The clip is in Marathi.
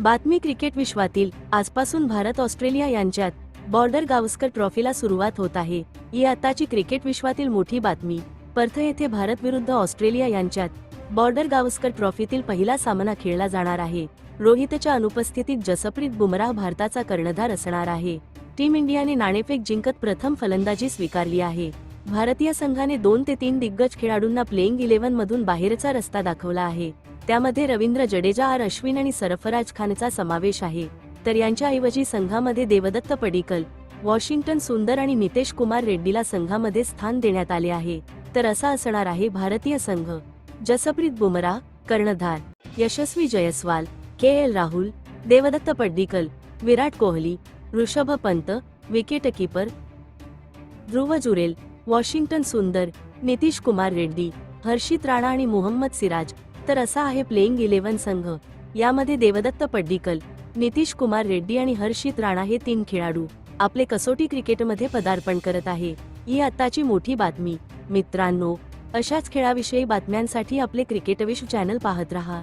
बातमी क्रिकेट विश्वातील आजपासून भारत ऑस्ट्रेलिया यांच्यात बॉर्डर गावस्कर ट्रॉफीला सुरुवात होत आहे. ही आताची क्रिकेट विश्वातील मोठी बातमी. पर्थ येथे भारत विरुद्ध ऑस्ट्रेलिया यांच्यात बॉर्डर गावस्कर ट्रॉफीतील पहिला सामना खेळला जाणार आहे. रोहितच्या अनुपस्थितीत जसप्रीत बुमराह भारताचा कर्णधार असणार आहे. टीम इंडियाने नाणेफेक जिंकत प्रथम फलंदाजी स्वीकारली आहे. भारतीय संघाने दोन ते तीन दिग्गज खेळाडूंना प्लेइंग इलेव्हन मधून बाहेरचा रस्ता दाखवला आहे. त्यामध्ये रवींद्र जडेजा आर अश्विन आणि सरफराज खानचा समावेश आहे. तर यांच्याऐवजी संघामध्ये देवदत्त पडिकल वॉशिंग्टन सुंदर आणि नितेश कुमार रेड्डीला संघामध्ये स्थान देण्यात आले आहे. तर असा असणार आहे भारतीय संघ. जसप्रीत बुमराह कर्णधार. Yashasvi Jaiswal K L Rahul Devdutt Padikkal Virat Kohli Rishabh Pant wicketkeeper. Dhruv Jurel Washington Sundar Nitish Kumar Reddy हर्षित राणा आणि मोहम्मद सिराज. तर असा आहे प्लेइंग इलेव्हन संघ. यामध्ये देवदत्त पड्डीकल नितीश कुमार रेड्डी आणि हर्षित राणा हे तीन खेळाडू आपले कसोटी क्रिकेटमध्ये पदार्पण करत आहे. ही आताची मोठी बातमी. मित्रांनो अशाच खेळाविषयी बातम्यांसाठी आपले क्रिकेटविश चॅनल पाहत रहा.